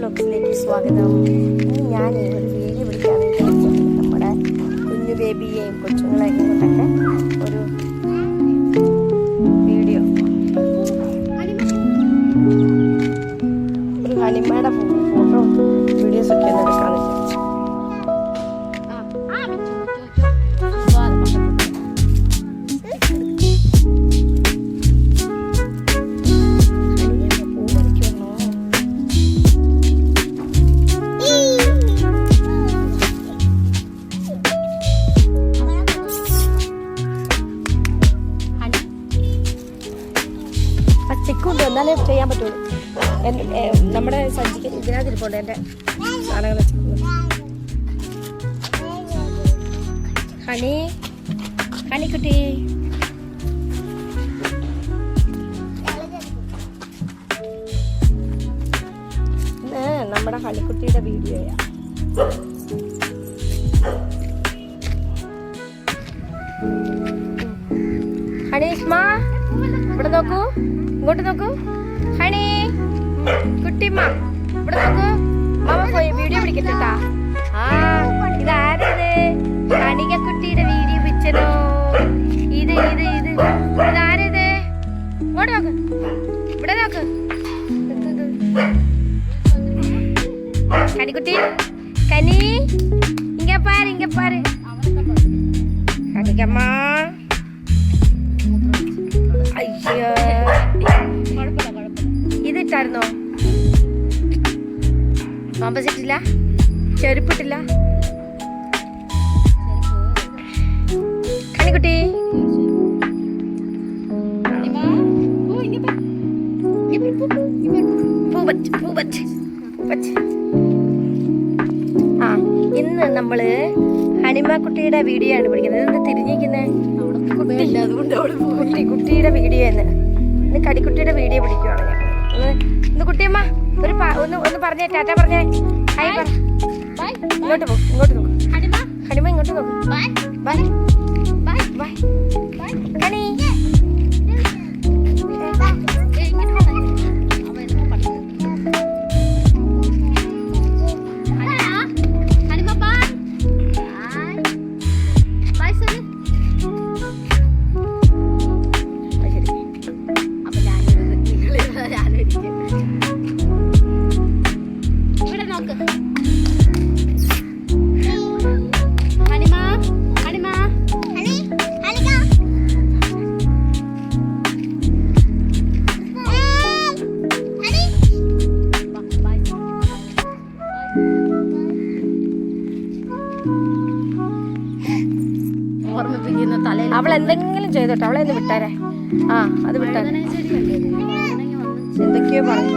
ബ്ലോഗ്സിലേക്ക് സ്വാഗതം. ഇനി ഞാൻ ഒരു വീഡിയോ പിടിക്കാൻ വേണ്ടി നമ്മുടെ കുഞ്ഞു ബേബിയെയും കൊച്ചുങ്ങളെയും കൊണ്ടൊക്കെ ഒരു ഇതിനകത്തിരിപ്പുണ്ട് എന്റെ സാധനങ്ങൾ വെച്ചിട്ടുണ്ട് ഹണി ഹണിക്കുട്ടി. നമ്മുടെ ഹണിക്കുട്ടിയുടെ വീഡിയോയാ. ഹണീഷ്മ ഇവിടെ നോക്കൂ ഇങ്ങോട്ട് നോക്കൂ. ഹണി കുട്ടിമ്മ. ഇവിടെ മാമ പോയി വീഡിയോ പിടിക്കട്ടാ ആ ഇതാരത്? കണികക്കുട്ടിയുടെ കുട്ടിയുടെ വീഡിയോ പിടിച്ചനോ ഇത് ഇത് ഇത്. ഇതാരത്? ഇങ്ങോട്ട് നോക്ക്. ഇവിടെ നോക്ക്. കണിക്കുട്ടി കനി ഇങ്ങ പാര് ഇങ്ങ പാര്. കണിക്കമ്മ അയ്യോ. ഇതിട്ടായിരുന്നോ പാമ്പസ് ഇട്ടില്ല ചെരുപ്പിട്ടില്ല? കണിക്കുട്ടി ആ ഇന്ന് നമ്മൾ ഹണിമക്കുട്ടിയുടെ വീഡിയോ ആണ് പിടിക്കുന്നത്. എന്താ തിരിഞ്ഞിരിക്കുന്നത് കുട്ടി കുട്ടിയുടെ വീഡിയോ എന്ന് ഇന്ന് കടിക്കുട്ടിയുടെ വീഡിയോ പിടിക്കുവാണ് ഞങ്ങൾ ഇന്ന് കുട്ടിയമ്മ ഒരു ഒന്ന് ഒന്ന് പറഞ്ഞേ ടാറ്റ പറഞ്ഞേ. ഹായ് പറ. ഇങ്ങോട്ട് പോ ഇങ്ങോട്ട് നോക്ക്. തലയിൽ അവൾ എന്തെങ്കിലും ചെയ്തോട്ടെ അവളെ ഒന്ന് വിട്ടാരേ. ആ അത് വിട്ടാരെ എന്തൊക്കെയോ പറഞ്ഞു.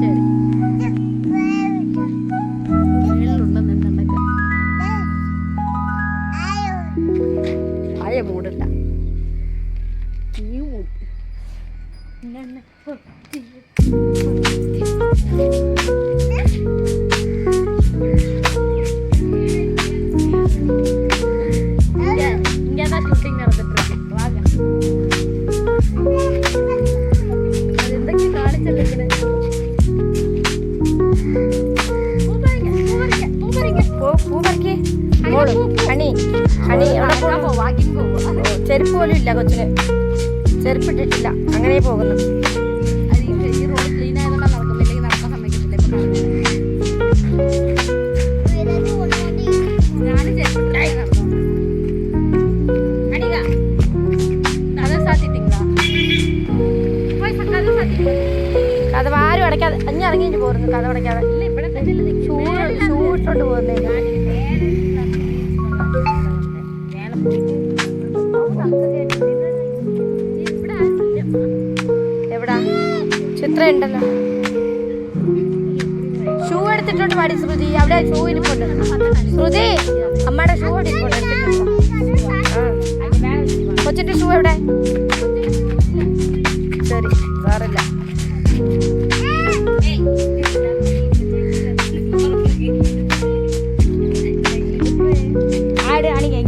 ശരി. ചെരുപ്പ് പോലും ഇല്ല കൊച്ചിന്. ചെരുപ്പിട്ടിട്ടില്ല അങ്ങനെ പോകുന്നു. കഥ ആരും അടയ്ക്കാതെ road പോരുന്നു കഥ അടയ്ക്കാതെ ചൂട് ചൂട്ടോട്ട് സമ്മതിക്കത്തില്ല. ചിത്ര ഉണ്ടല്ലോ? ഷൂ എടുത്തിട്ടുണ്ട് പാടി ശ്രുതി. അവിടെ ഷൂ ഇരിപ്പുണ്ട്. ശ്രുതി അമ്മയുടെ ഷൂ ഇരിപ്പുണ്ട്. കൊച്ചിന്റെ ഷൂ എവിടെ? ശരി വേറില്ല ആട് ആണെങ്കിൽ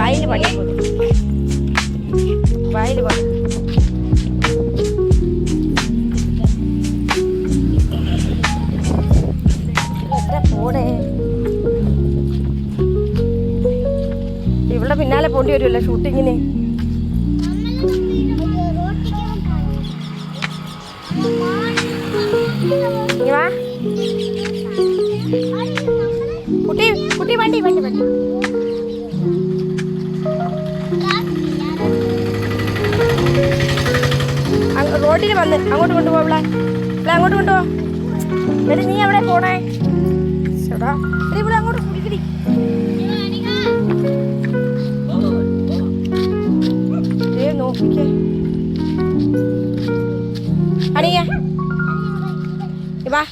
വായിൽ പണി വായിൽ പണി. ഇവിടെ പിന്നാലെ പോണ്ടി വരുമല്ലോ ഷൂട്ടിങ്ങിന്. കുട്ടി കുട്ടി വണ്ടി വണ്ടി വണ്ടി. റോഡിൽ വന്ന് അങ്ങോട്ട് കൊണ്ടുപോ ഇവിടെ അങ്ങോട്ട് കൊണ്ടുപോ. എന്നിട്ട് നീ എവിടെ പോണേ? ചേട്ടാ ഇവിടെ അങ്ങോട്ട് കുടിക്കടി. നോക്കിക്കേ. അണിയ വാ